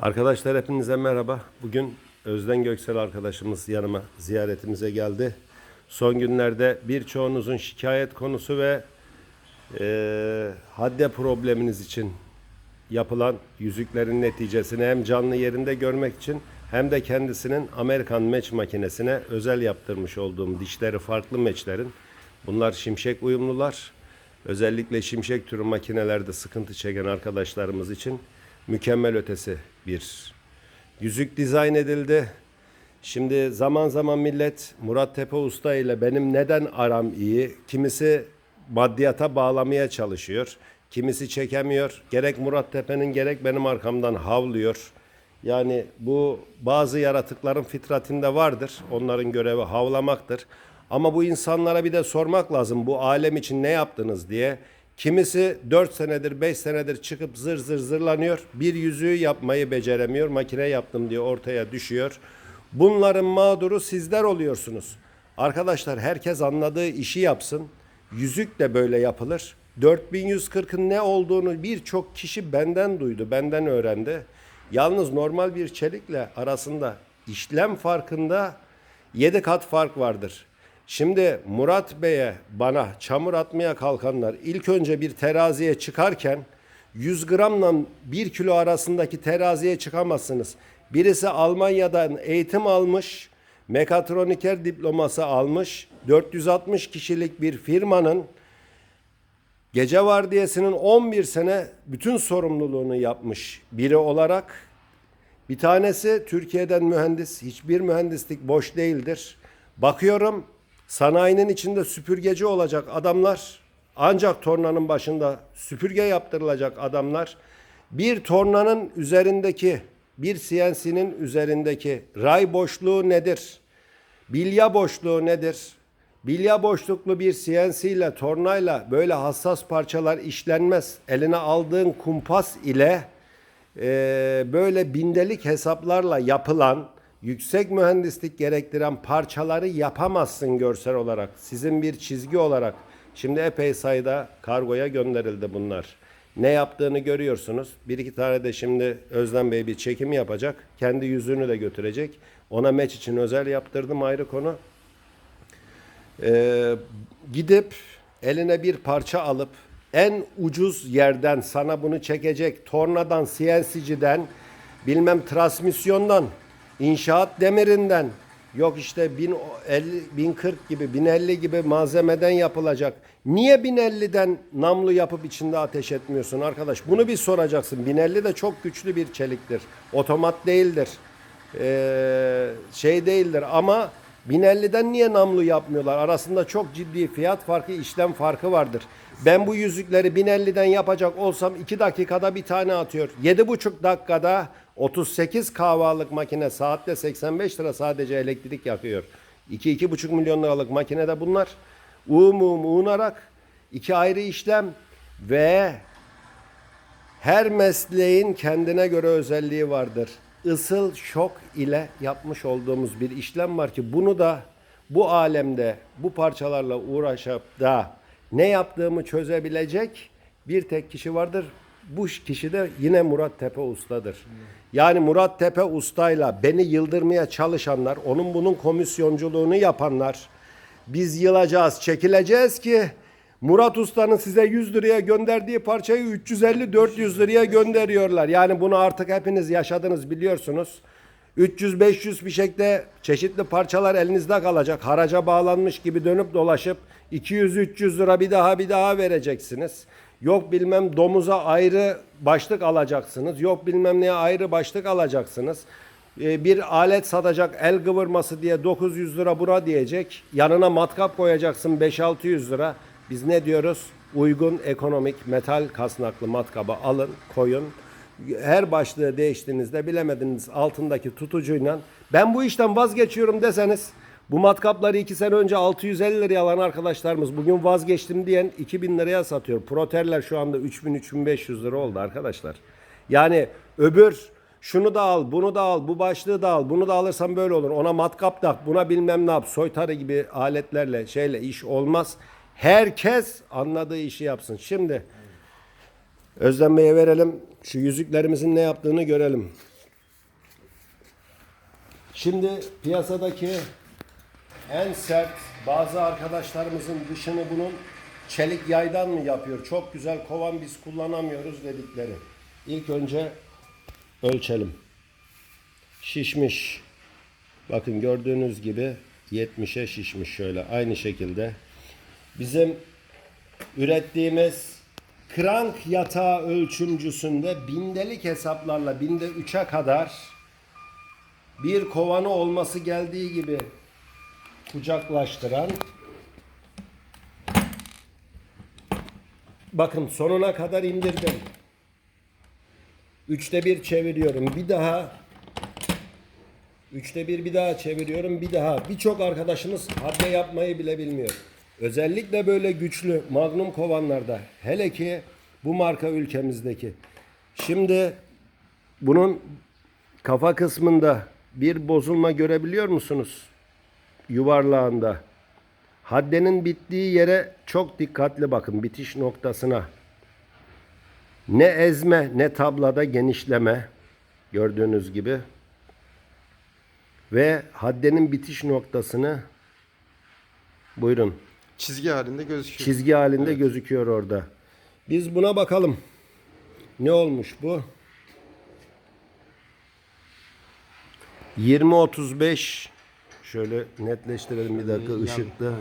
Arkadaşlar hepinize merhaba. Bugün Özden Göksel arkadaşımız yanıma ziyaretimize geldi. Son günlerde birçoğunuzun şikayet konusu ve eee hadde probleminiz için yapılan yüzüklerin neticesini hem canlı yerinde görmek için hem de kendisinin Amerikan meç makinesine özel yaptırmış olduğum dişleri farklı meçlerin bunlar şimşek uyumlular. Özellikle şimşek türü makinelerde sıkıntı çeken arkadaşlarımız için mükemmel ötesi bir yüzük dizayn edildi. Şimdi zaman zaman millet Murat Tepe Usta ile benim neden aram iyi? Kimisi maddiyata bağlamaya çalışıyor. Kimisi çekemiyor. Gerek Murat Tepe'nin gerek benim arkamdan havlıyor. Yani bu bazı yaratıkların fitratinde vardır. Onların görevi havlamaktır. Ama bu insanlara bir de sormak lazım. Bu alem için ne yaptınız diye. Kimisi 4 senedir 5 senedir çıkıp zır zır zırlanıyor. Bir yüzüğü yapmayı beceremiyor. Makine yaptım diye ortaya düşüyor. Bunların mağduru sizler oluyorsunuz. Arkadaşlar herkes anladığı işi yapsın. Yüzük de böyle yapılır. 4140'ın ne olduğunu birçok kişi benden duydu, benden öğrendi. Yalnız normal bir çelikle arasında işlem farkında 7 kat fark vardır. Şimdi Murat Bey'e bana çamur atmaya kalkanlar ilk önce bir teraziye çıkarken 100 gramla 1 kilo arasındaki teraziye çıkamazsınız. Birisi Almanya'dan eğitim almış, mekatroniker diploması almış, 460 kişilik bir firmanın gece vardiyasının 11 sene bütün sorumluluğunu yapmış biri olarak bir tanesi Türkiye'den mühendis, hiçbir mühendislik boş değildir. Bakıyorum sanayinin içinde süpürgeci olacak adamlar, ancak tornanın başında süpürge yaptırılacak adamlar, bir tornanın üzerindeki, bir CNC'nin üzerindeki ray boşluğu nedir? Bilya boşluğu nedir? Bilya boşluklu bir CNC ile tornayla böyle hassas parçalar işlenmez. Eline aldığın kumpas ile e, böyle bindelik hesaplarla yapılan yüksek mühendislik gerektiren parçaları yapamazsın görsel olarak. Sizin bir çizgi olarak. Şimdi epey sayıda kargoya gönderildi bunlar. Ne yaptığını görüyorsunuz. Bir iki tane de şimdi Özlem Bey bir çekim yapacak. Kendi yüzüğünü de götürecek. Ona meç için özel yaptırdım ayrı konu. Ee, gidip eline bir parça alıp en ucuz yerden sana bunu çekecek tornadan, CNC'ciden, bilmem transmisyondan, inşaat demirinden, yok işte 1050, 1040 gibi, 1050 gibi malzemeden yapılacak. Niye 1050'den namlu yapıp içinde ateş etmiyorsun arkadaş? Bunu bir soracaksın. 1050 de çok güçlü bir çeliktir. Otomat değildir. Ee, şey değildir ama 1050'den niye namlu yapmıyorlar? Arasında çok ciddi fiyat farkı, işlem farkı vardır. Ben bu yüzükleri 1050'den yapacak olsam 2 dakikada bir tane atıyor. 7,5 dakikada 38 kahvalık makine saatte 85 lira sadece elektrik yakıyor. 2-2,5 milyon liralık makinede bunlar. Um um uğunarak iki ayrı işlem ve her mesleğin kendine göre özelliği vardır. Isıl şok ile yapmış olduğumuz bir işlem var ki bunu da bu alemde bu parçalarla uğraşıp da ne yaptığımı çözebilecek bir tek kişi vardır. Bu kişi de yine Murat Tepe Usta'dır. Yani Murat Tepe Usta'yla beni yıldırmaya çalışanlar, onun bunun komisyonculuğunu yapanlar, biz yılacağız, çekileceğiz ki Murat Usta'nın size 100 liraya gönderdiği parçayı 350-400 liraya gönderiyorlar. Yani bunu artık hepiniz yaşadınız biliyorsunuz. 300-500 bir şekilde çeşitli parçalar elinizde kalacak. Haraca bağlanmış gibi dönüp dolaşıp 200-300 lira bir daha bir daha vereceksiniz. Yok bilmem domuza ayrı başlık alacaksınız. Yok bilmem neye ayrı başlık alacaksınız. Ee, bir alet satacak el kıvırması diye 900 lira bura diyecek. Yanına matkap koyacaksın 5-600 lira. Biz ne diyoruz? Uygun ekonomik metal kasnaklı matkabı alın, koyun. Her başlığı değiştiğinizde bilemediniz altındaki tutucuyla ben bu işten vazgeçiyorum deseniz bu matkapları 2 sene önce 650 liraya alan arkadaşlarımız bugün vazgeçtim diyen 2000 liraya satıyor. Proterler şu anda 3000-3500 lira oldu arkadaşlar. Yani öbür şunu da al, bunu da al, bu başlığı da al, bunu da alırsan böyle olur. Ona matkap tak, buna bilmem ne yap. Soytarı gibi aletlerle, şeyle iş olmaz. Herkes anladığı işi yapsın. Şimdi Özlem Bey'e verelim. Şu yüzüklerimizin ne yaptığını görelim. Şimdi piyasadaki en sert bazı arkadaşlarımızın dışını bunun çelik yaydan mı yapıyor? Çok güzel kovan biz kullanamıyoruz dedikleri. İlk önce ölçelim. Şişmiş. Bakın gördüğünüz gibi 70'e şişmiş şöyle aynı şekilde. Bizim ürettiğimiz krank yatağı ölçümcüsünde bindelik hesaplarla binde 3'e kadar bir kovanı olması geldiği gibi kucaklaştıran bakın sonuna kadar indirdim. Üçte bir çeviriyorum. Bir daha Üçte bir bir daha çeviriyorum bir daha. Birçok arkadaşımız hadde yapmayı bile bilmiyor. Özellikle böyle güçlü magnum kovanlarda. Hele ki bu marka ülkemizdeki. Şimdi bunun kafa kısmında bir bozulma görebiliyor musunuz? Yuvarlağında. Haddenin bittiği yere çok dikkatli bakın bitiş noktasına. Ne ezme ne tablada genişleme gördüğünüz gibi ve haddenin bitiş noktasını buyurun Çizgi halinde gözüküyor. çizgi halinde gözüküyor orada. Biz buna bakalım. Ne olmuş bu? 20 35 şöyle netleştirelim bir dakika ışıkta.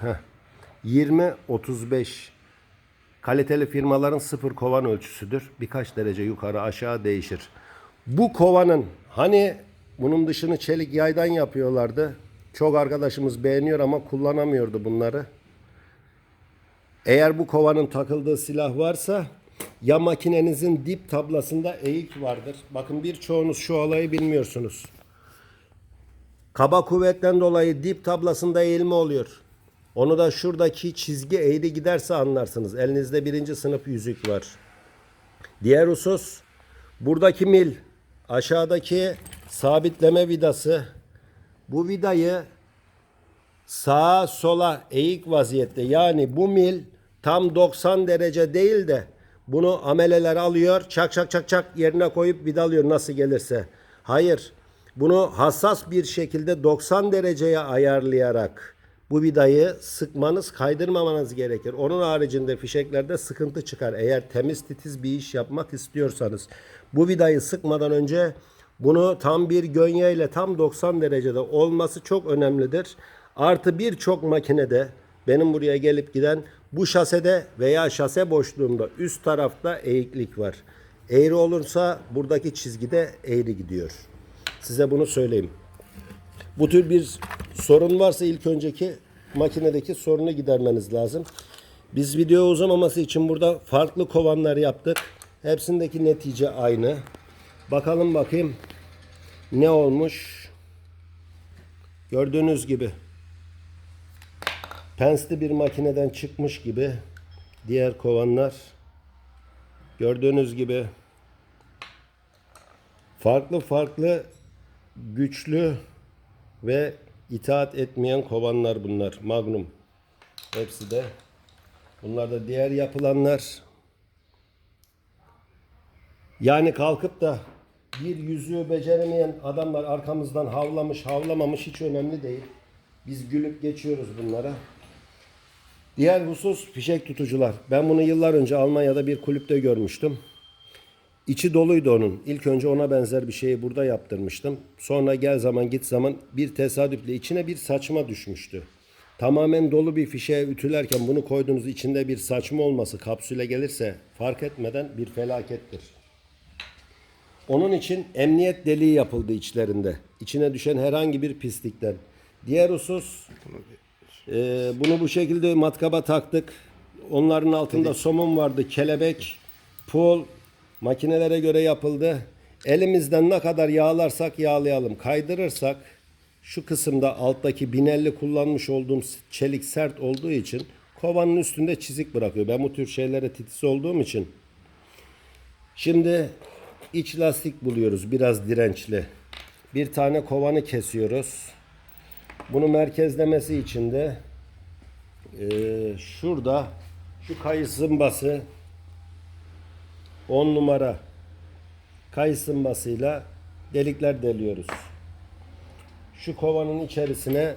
Heh. 20 35 kaliteli firmaların sıfır kovan ölçüsüdür. Birkaç derece yukarı aşağı değişir. Bu kovanın hani bunun dışını çelik yaydan yapıyorlardı. Çok arkadaşımız beğeniyor ama kullanamıyordu bunları. Eğer bu kovanın takıldığı silah varsa ya makinenizin dip tablasında eğik vardır. Bakın birçoğunuz şu olayı bilmiyorsunuz. Kaba kuvvetten dolayı dip tablasında eğilme oluyor. Onu da şuradaki çizgi eğri giderse anlarsınız. Elinizde birinci sınıf yüzük var. Diğer husus buradaki mil aşağıdaki sabitleme vidası bu vidayı sağa sola eğik vaziyette yani bu mil tam 90 derece değil de bunu ameleler alıyor çak çak çak çak yerine koyup vidalıyor nasıl gelirse. Hayır bunu hassas bir şekilde 90 dereceye ayarlayarak bu vidayı sıkmanız kaydırmamanız gerekir. Onun haricinde fişeklerde sıkıntı çıkar. Eğer temiz titiz bir iş yapmak istiyorsanız bu vidayı sıkmadan önce bunu tam bir gönye ile tam 90 derecede olması çok önemlidir. Artı birçok makinede benim buraya gelip giden bu şasede veya şase boşluğunda üst tarafta eğiklik var. Eğri olursa buradaki çizgide eğri gidiyor. Size bunu söyleyeyim. Bu tür bir sorun varsa ilk önceki makinedeki sorunu gidermeniz lazım. Biz video uzamaması için burada farklı kovanlar yaptık. Hepsindeki netice aynı. Bakalım bakayım ne olmuş. Gördüğünüz gibi pensli bir makineden çıkmış gibi diğer kovanlar gördüğünüz gibi farklı farklı güçlü ve itaat etmeyen kovanlar bunlar. Magnum. Hepsi de. Bunlar da diğer yapılanlar. Yani kalkıp da bir yüzüğü beceremeyen adamlar arkamızdan havlamış havlamamış hiç önemli değil. Biz gülüp geçiyoruz bunlara. Diğer husus fişek tutucular. Ben bunu yıllar önce Almanya'da bir kulüpte görmüştüm. İçi doluydu onun. İlk önce ona benzer bir şeyi burada yaptırmıştım. Sonra gel zaman git zaman bir tesadüfle içine bir saçma düşmüştü. Tamamen dolu bir fişeğe ütülerken bunu koyduğunuz içinde bir saçma olması kapsüle gelirse fark etmeden bir felakettir. Onun için emniyet deliği yapıldı içlerinde. İçine düşen herhangi bir pislikten. Diğer husus e, bunu bu şekilde matkaba taktık. Onların altında somun vardı, kelebek, pul, makinelere göre yapıldı. Elimizden ne kadar yağlarsak yağlayalım. Kaydırırsak şu kısımda alttaki binelli kullanmış olduğum çelik sert olduğu için kovanın üstünde çizik bırakıyor. Ben bu tür şeylere titiz olduğum için. Şimdi iç lastik buluyoruz biraz dirençli. Bir tane kovanı kesiyoruz. Bunu merkezlemesi için de eee, şurada şu kayış zımbası 10 numara kayış zımbasıyla delikler deliyoruz. Şu kovanın içerisine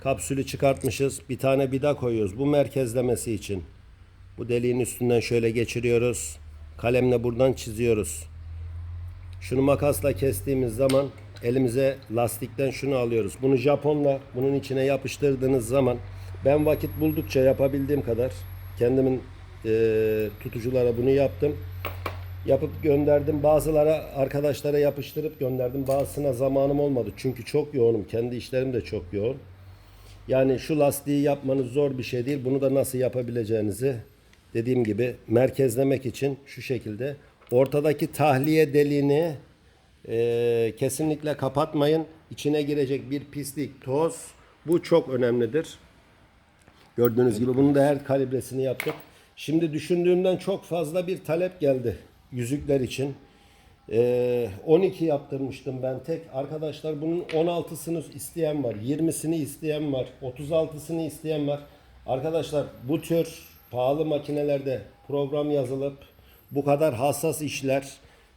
kapsülü çıkartmışız. Bir tane vida koyuyoruz. Bu merkezlemesi için. Bu deliğin üstünden şöyle geçiriyoruz. Kalemle buradan çiziyoruz. Şunu makasla kestiğimiz zaman elimize lastikten şunu alıyoruz. Bunu Japonla bunun içine yapıştırdığınız zaman ben vakit buldukça yapabildiğim kadar kendimin eee, tutuculara bunu yaptım. Yapıp gönderdim. Bazılara arkadaşlara yapıştırıp gönderdim. Bazısına zamanım olmadı. Çünkü çok yoğunum. Kendi işlerim de çok yoğun. Yani şu lastiği yapmanız zor bir şey değil. Bunu da nasıl yapabileceğinizi dediğim gibi merkezlemek için şu şekilde ortadaki tahliye deliğini eee, kesinlikle kapatmayın. İçine girecek bir pislik, toz bu çok önemlidir. Gördüğünüz gibi bunun da her kalibresini yaptık. Şimdi düşündüğümden çok fazla bir talep geldi yüzükler için. Ee, 12 yaptırmıştım ben tek. Arkadaşlar bunun 16'sını isteyen var, 20'sini isteyen var, 36'sını isteyen var. Arkadaşlar bu tür pahalı makinelerde program yazılıp bu kadar hassas işler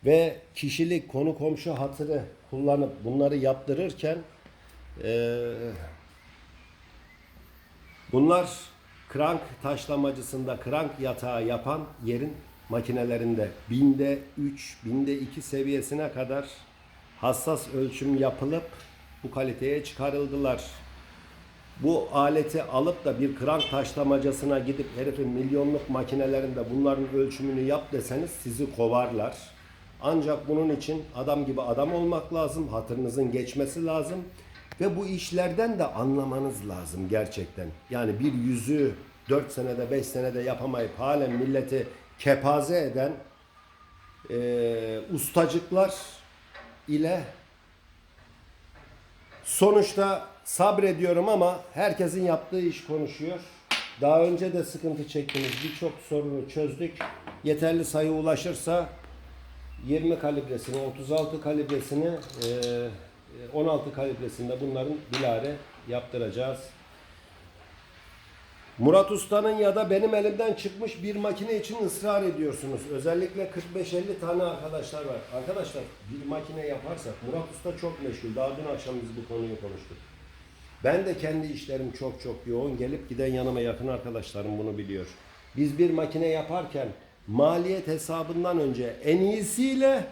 ve kişilik konu komşu hatırı kullanıp bunları yaptırırken eee Bunlar krank taşlamacısında krank yatağı yapan yerin makinelerinde binde 3, binde 2 seviyesine kadar hassas ölçüm yapılıp bu kaliteye çıkarıldılar. Bu aleti alıp da bir krank taşlamacasına gidip herifin milyonluk makinelerinde bunların ölçümünü yap deseniz sizi kovarlar. Ancak bunun için adam gibi adam olmak lazım, hatırınızın geçmesi lazım ve bu işlerden de anlamanız lazım gerçekten. Yani bir yüzü 4 senede 5 senede yapamayıp halen milleti kepaze eden eee, ustacıklar ile Sonuçta sabrediyorum ama herkesin yaptığı iş konuşuyor. Daha önce de sıkıntı çektiğimiz birçok sorunu çözdük. Yeterli sayı ulaşırsa 20 kalibresini, 36 kalibresini, eee, 16 kalibresinde bunların bilare yaptıracağız. Murat Usta'nın ya da benim elimden çıkmış bir makine için ısrar ediyorsunuz. Özellikle 45-50 tane arkadaşlar var. Arkadaşlar bir makine yaparsak Murat Usta çok meşgul. Daha dün akşam biz bu konuyu konuştuk. Ben de kendi işlerim çok çok yoğun. Gelip giden yanıma yakın arkadaşlarım bunu biliyor. Biz bir makine yaparken maliyet hesabından önce en iyisiyle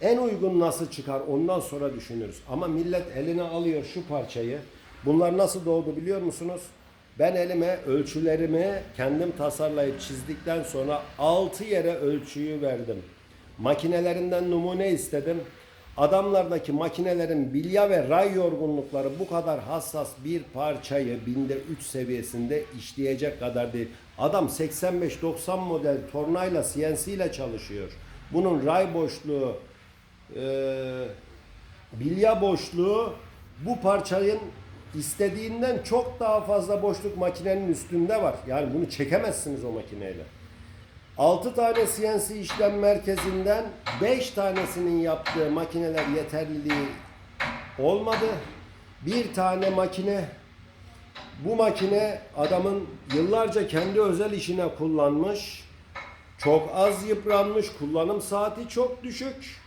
en uygun nasıl çıkar ondan sonra düşünürüz. Ama millet eline alıyor şu parçayı. Bunlar nasıl doğdu biliyor musunuz? Ben elime ölçülerimi kendim tasarlayıp çizdikten sonra 6 yere ölçüyü verdim. Makinelerinden numune istedim. Adamlardaki makinelerin bilya ve ray yorgunlukları bu kadar hassas bir parçayı binde 3 seviyesinde işleyecek kadar değil. Adam 85-90 model tornayla CNC ile çalışıyor. Bunun ray boşluğu eee bilya boşluğu bu parçanın istediğinden çok daha fazla boşluk makinenin üstünde var. Yani bunu çekemezsiniz o makineyle. 6 tane CNC işlem merkezinden 5 tanesinin yaptığı makineler yeterliliği olmadı. Bir tane makine bu makine adamın yıllarca kendi özel işine kullanmış. Çok az yıpranmış, kullanım saati çok düşük.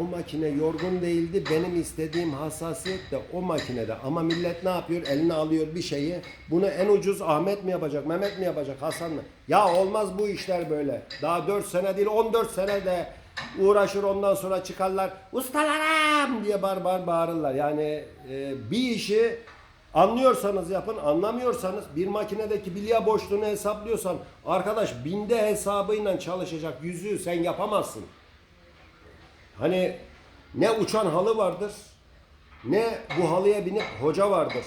O makine yorgun değildi. Benim istediğim hassasiyet de o makinede. Ama millet ne yapıyor? Eline alıyor bir şeyi. Bunu en ucuz Ahmet mi yapacak, Mehmet mi yapacak, Hasan mı? Ya olmaz bu işler böyle. Daha 4 sene değil 14 sene de uğraşır ondan sonra çıkarlar. Ustalarım diye bar bar bağırırlar. Yani e, bir işi Anlıyorsanız yapın, anlamıyorsanız bir makinedeki bilya boşluğunu hesaplıyorsan arkadaş binde hesabıyla çalışacak yüzüğü sen yapamazsın. Hani ne uçan halı vardır, ne bu halıya binip hoca vardır.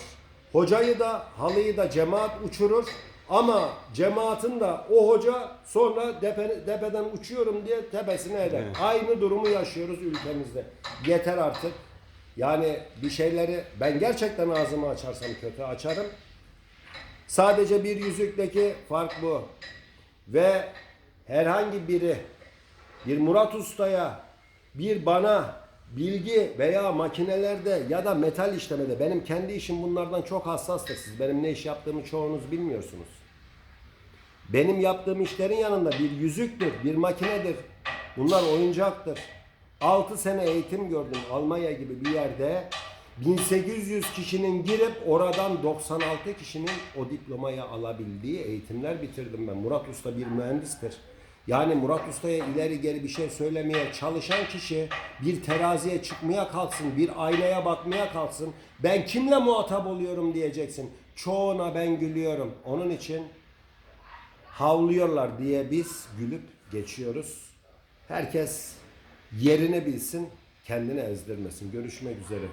Hocayı da halıyı da cemaat uçurur ama cemaatin da o hoca sonra depe, tepeden uçuyorum diye tepesine eder. Aynı durumu yaşıyoruz ülkemizde. Yeter artık. Yani bir şeyleri ben gerçekten ağzımı açarsam kötü açarım. Sadece bir yüzükteki fark bu. Ve herhangi biri bir Murat Usta'ya bir bana bilgi veya makinelerde ya da metal işlemede benim kendi işim bunlardan çok hassastır. Siz benim ne iş yaptığımı çoğunuz bilmiyorsunuz. Benim yaptığım işlerin yanında bir yüzüktür, bir makinedir. Bunlar oyuncaktır. 6 sene eğitim gördüm Almanya gibi bir yerde. 1800 kişinin girip oradan 96 kişinin o diplomayı alabildiği eğitimler bitirdim ben. Murat Usta bir mühendistir. Yani Murat Usta'ya ileri geri bir şey söylemeye çalışan kişi bir teraziye çıkmaya kalksın, bir aynaya bakmaya kalksın. Ben kimle muhatap oluyorum diyeceksin. Çoğuna ben gülüyorum. Onun için havlıyorlar diye biz gülüp geçiyoruz. Herkes yerini bilsin, kendini ezdirmesin. Görüşmek üzere.